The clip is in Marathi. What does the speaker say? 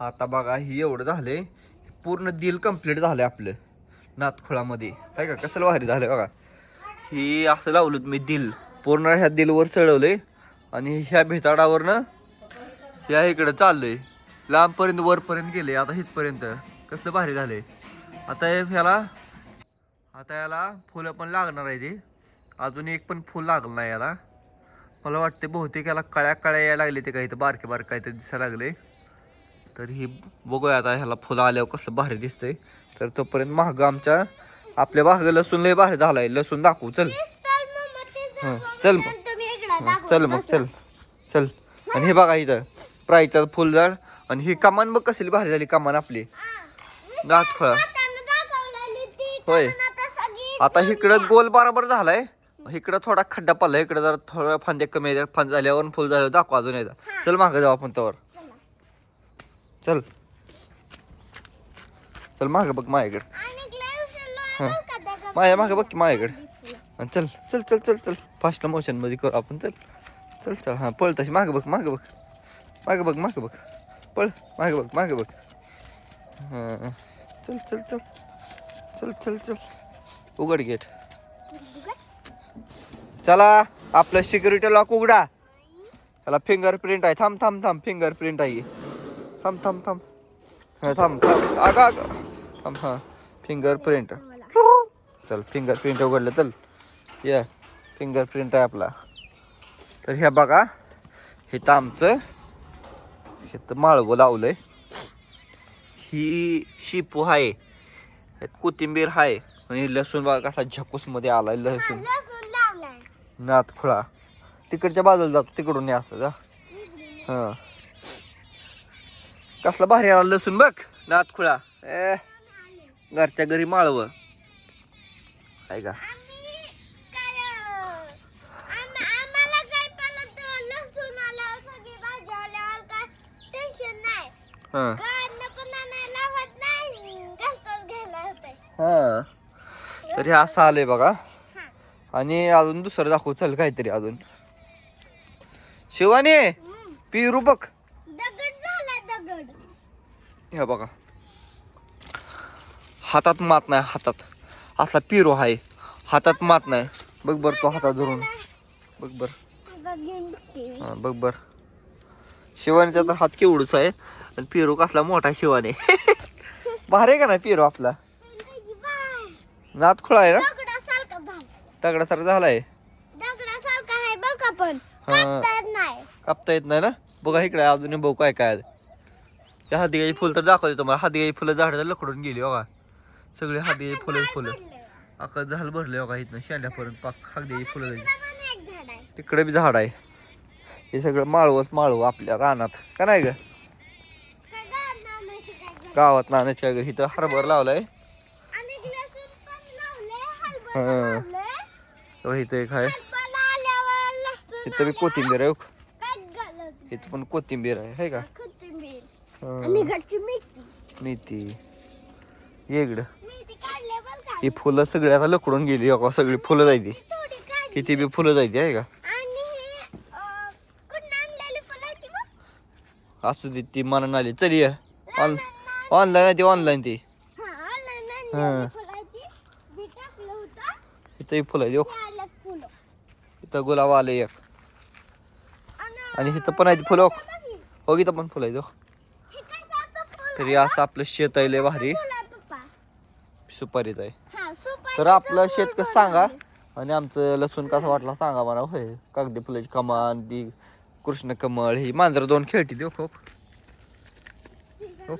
आता बघा ही एवढं झालंय. पूर्ण दिल कंप्लीट झालं आपलं. नातखुळामध्ये. काय का? कसं भारी झालं बघा. ही असं लावलं मी दिल पूर्ण ह्या दिलवर चढवलंय. आणि ह्या भेताडावर ह्या इकडं चाललंय. लांबपर्यंत वरपर्यंत गेले आता हितपर्यंत कसलं भारी झालंय. आता हे ह्याला आता याला फुलं पण लागणार आहे ते. अजून एक पण फुल लागलं नाही याला. मला वाटते बहुतेक याला कळ्या कळ्या यायला लागले ते काही. तर बारके बारके काहीतरी दिसायला लागले तर ही बघूया आता ह्याला फुलं आल्यावर कसं भारी दिसतंय. तर तोपर्यंत महाग आमच्या आपल्या भाग लसूण लय भारी झालाय. लसूण दाखवू चल. हं, चल मग. चल मग चल चल. आणि हे बघा इथं प्राईचं फुलझाड. आणि ही कमान बघ कसली भारी झाली कमान आपली. नाथफळ होय. आता इकडं गोल बरोबर झालाय. इकडं थोडा खड्डा पडला इकडं जरा थोड्या फांद्या कमी. फांद झाल्यावर फुल झाल्यावर दाखव अजून एकदा. चल मागं जाऊ आपण त्यावर चल. चल मागं बघ माझ्याकडे हं. माझ्या मागं बघ की माझ्याकडे चल चल चल चल चल. फास्ट मोशनमध्ये करू आपण चल. चल चल हां पळ तशी. मागं बघ मागं बघ. मागं बघ मागं बघ. पळ मागं बघ मागं बघ. हां चल चल चल. चल चल चल. उघड गेट चला आपलं सिक्युरिटी लॉक उघडा. त्याला फिंगरप्रिंट आहे. थांब थांब थांब. फिंगरप्रिंट आहे. थांब थांब थांब. हा, थांब थांब. अगं अगं थांब हां. फिंगरप्रिंट चल फिंगरप्रिंट उघडलं चल. या फिंगरप्रिंट आहे आपला. तर ह्या बघा हे तर आमचं हे तर माळवं लावलंय. ही शिपू आहे कोथिंबीर आहे आणि लसूण बघा कसा झकूसमध्ये आहे लसूण. नाथ खुळा तिकडच्या बाजूला जातो तिकडून हे असं जा. हां. कसला भारी आला लसूण बघ नाथ खुळा. ए घरच्या घरी माळवं. आहे का? हां. हां. तर हे असं आलंय बघा. आणि अजून दुसरं दाखवू चल काहीतरी अजून. शिवानी पिरू बघ. हे बघा. हातात मात नाही हातात. असा पिरू आहे हातात मात नाही. बघ बर तो हातात धरून. बघ बर. बघ बर. शिवानीचा तर हात केवढूच आहे. आणि पिरू कसला मोठा शिवाने. भारी आहे का नाही पिरू आपला? नात खुळा आहे ना? दगडासारखा झालाय. कापता येत नाही. ना? बघा इकडे अजून बघू काय काय आहे. त्या हातीगाई फुलं तर दाखवते तुम्हाला. हातीगाई फुलं झाडाला लकडून गेली बघा. सगळी हातीगाई फुलं फुलं. अख्खा झाड भरले बघा इथनं शेंड्यापर्यंत पाक फुलं झाली. तिकडे बी झाड आहे. हे सगळं माळवच माळव आपल्या रानात. का नाही ग? गावात नाण्याच्या घरी इथं हरभर लावलाय. हा. इथं एक आहे. इथं बी कोथिंबीर आहे घालत इथं पण कोथिंबीर आहे है का? हा. आणि घरची मेथी. मेथी. ये इकडं. ही फुलं सगळी आता लकडून गेली बघा सगळी फुलं जायची. किती बी फुलं जायची आहे का? असू दे ती मनानं आली. चल ये. ऑनलाईन आहे ती ऑनलाईन ती. इथं फुलं आहे. इथं गुलाब आले एक. आणि इथं पण आहे ती फुलं हो. इथं पण फुलं आहेत हो. तरी असं आपलं शेत आहे लय भारी. सुपारीच आहे. हा, तर आपलं शेत कसं सांगा. आणि आमचं लसूण कसं वाटलं सांगा मला होय. कागदी फुलाची कमान ती कृष्ण कमळ ही मांजर दोन खेळती देऊ खूप हो,